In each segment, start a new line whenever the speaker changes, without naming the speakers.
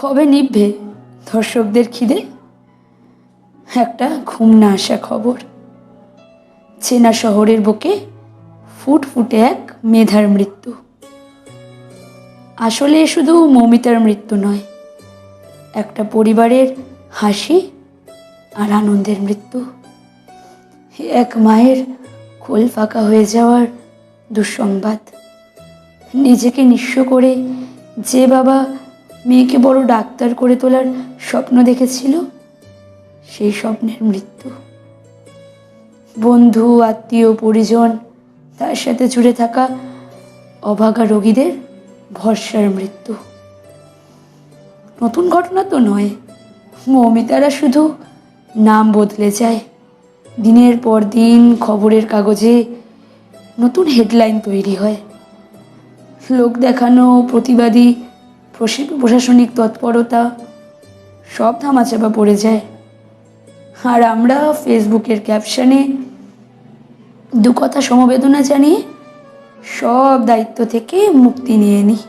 কবে নিভবে? দর্শকদের খিদে? একটা ঘুম না আসা খবর। চেনা শহরের বুকে ফুট ফুটে এক মেধার মৃত্যু। আসলে শুধু মৌমিতার মৃত্যু নয়, একটা পরিবারের হাসি আর আনন্দের মৃত্যু। এক মায়ের খোল ফাঁকা হয়ে যাওয়ার দুঃসংবাদ। নিজেকে নিঃস্ব করে যে বাবা মেয়েকে বড় ডাক্তার করে তোলার স্বপ্ন দেখেছিল? সেই স্বপ্নের মৃত্যু। বন্ধু, আত্মীয়, পরিজন, তার সাথে জুড়ে থাকা অভাগা রোগীদের ভরসার মৃত্যু। নতুন ঘটনা তো নয়। মৌমিতারা শুধু নাম বদলে যায়। দিনের পর দিন খবরের কাগজে নতুন হেডলাইন তৈরি হয়। লোক দেখানো, প্রতিবাদী প্রশাসনিক তৎপরতা, সব ধামাচাপা পড়ে যায়। আর আমরা ফেসবুকের ক্যাপশনে দু কথা সমবেদনা জানিয়ে সব দায়িত্ব থেকে মুক্তি নিয়ে নিই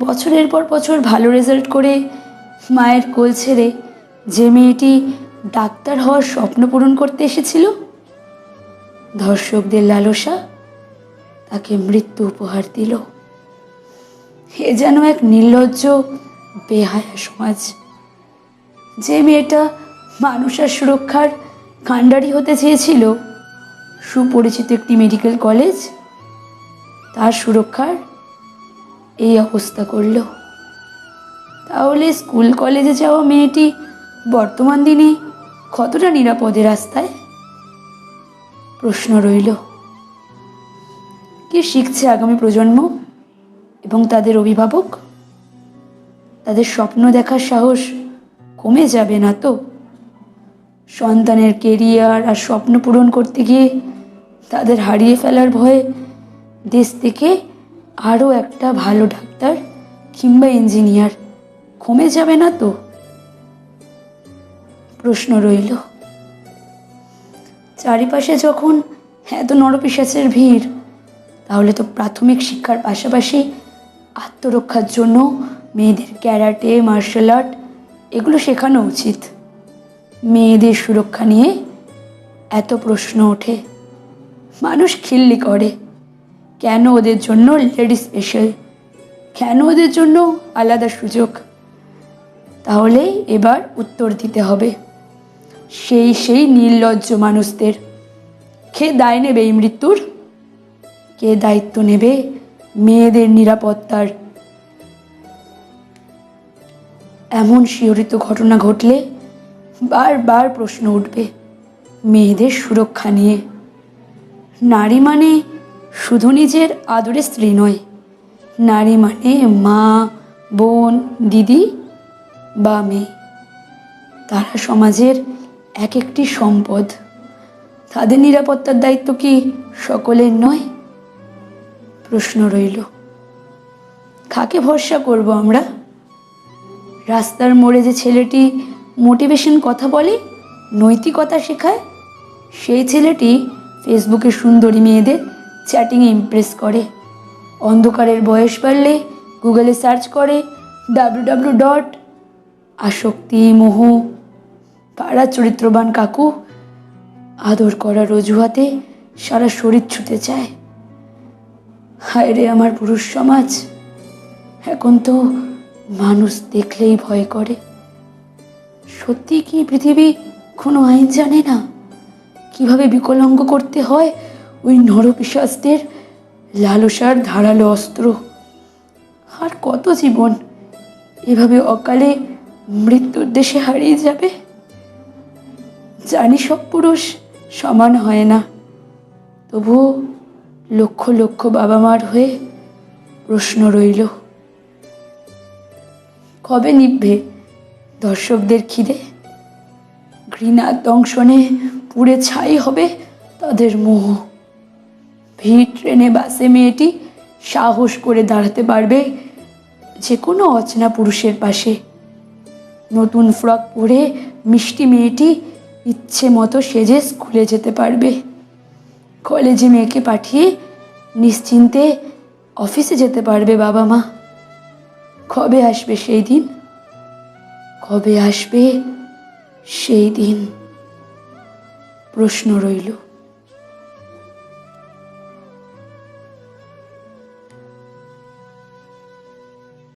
বছরের পর বছর ভালো রেজাল্ট করে মায়ের কোল ছেড়ে যে মেয়েটি ডাক্তার হওয়ার স্বপ্ন পূরণ করতে এসেছিল, ধর্ষকদের লালসা তাকে মৃত্যু উপহার দিল। এ যেন এক নির্লজ্জ, বেহায়া সমাজ। যে মেয়েটা মানুষের সুরক্ষার কাণ্ডারি হতে চেয়েছিল, সুপরিচিত একটি মেডিকেল কলেজ, তার সুরক্ষার এই অবস্থা করল। তাহলে স্কুল কলেজে যাওয়া মেয়েটি বর্তমান দিনে কতটা নিরাপদে রাস্তায়? প্রশ্ন রইল। কি শিখছে আগামী প্রজন্ম? এবং তাদের অভিভাবক? তাদের স্বপ্ন দেখার সাহস কমে যাবে না তো? সন্তানের কেরিয়ার আর স্বপ্ন পূরণ করতে গিয়ে তাদের হারিয়ে ফেলার ভয়ে দেশ থেকে আরও একটা ভালো ডাক্তার কিংবা ইঞ্জিনিয়ার কমে যাবে না তো? প্রশ্ন রইল। চারিপাশে যখন এত নরপিসাচের ভিড়, তাহলে তো প্রাথমিক শিক্ষার পাশাপাশি আত্মরক্ষার জন্য মেয়েদের ক্যারাটে, মার্শাল আর্ট, এগুলো শেখানো উচিত। মেয়েদের সুরক্ষা নিয়ে এত প্রশ্ন ওঠে। মানুষ খিল্লি করে। কেন ওদের জন্য লেডি স্পেশাল? কেন ওদের জন্য আলাদা সুযোগ? তাহলে এবার উত্তর দিতে হবে। সেই সেই নির্লজ্জ মানুষদের। কে দায় নেবে এই মৃত্যুর? কে দায়িত্ব নেবে মেয়েদের নিরাপত্তার এমন শিহরিত ঘটনা ঘটলে বারবার প্রশ্ন উঠবে, মেয়েদের সুরক্ষা নিয়ে। নারী মানে শুধু নিজের আদরের স্ত্রী নয়, নারী মানে মা, বোন, দিদি বা মেয়ে। তারা সমাজের এক একটি সম্পদ। তাদের নিরাপত্তার দায়িত্ব কি সকলের নয়? প্রশ্ন রইল। কাকে ভরসা করব আমরা? রাস্তার মোড়ে যে ছেলেটি মোটিভেশন কথা বলে, নৈতিকতা শেখায়, সেই ছেলেটি ফেসবুকে সুন্দরী মেয়েদের চ্যাটিংয়ে ইমপ্রেস করে। অন্ধকারের বয়স বাড়লে গুগলে সার্চ করে ডাব্লু ডাব্লু ডট আসক্তি মোহ পাড়া চরিত্রবান কাকু? আদর করার অজুহাতে সারা শরীর ছুটে চায়। হায় রে আমার পুরুষ সমাজ। এখন তো মানুষ দেখলেই ভয় করে। সত্যি কি পৃথিবী কোনো আইন জানে না? কীভাবে বিকলাঙ্গ করতে হয় ওই নরপিশাচদের লালসার ধারালো অস্ত্র? আর কত জীবন এভাবে অকালে মৃত্যুর দেশে হারিয়ে যাবে? জানি সব পুরুষ সমান হয় না। তবুও লক্ষ লক্ষ বাবা মার হয়ে প্রশ্ন রইল, কবে নিভবে দর্শকদের খিদে? ঘৃণা দংশনে পুড়ে ছাই হবে তাদের মোহ। ভিড় ট্রেনে বাসে মেয়েটি সাহস করে দাঁড়াতে পারবে যে কোনো অচেনা পুরুষের পাশে। নতুন ফ্রক পরে মিষ্টি মেয়েটি ইচ্ছে মতো সেজে স্কুলে যেতে পারবে। কলেজে মেয়েকে পাঠিয়ে নিশ্চিন্তে অফিসে যেতে পারবে বাবা মা। কবে আসবে সেই দিন? কবে আসবে সেই দিন? প্রশ্ন রইল।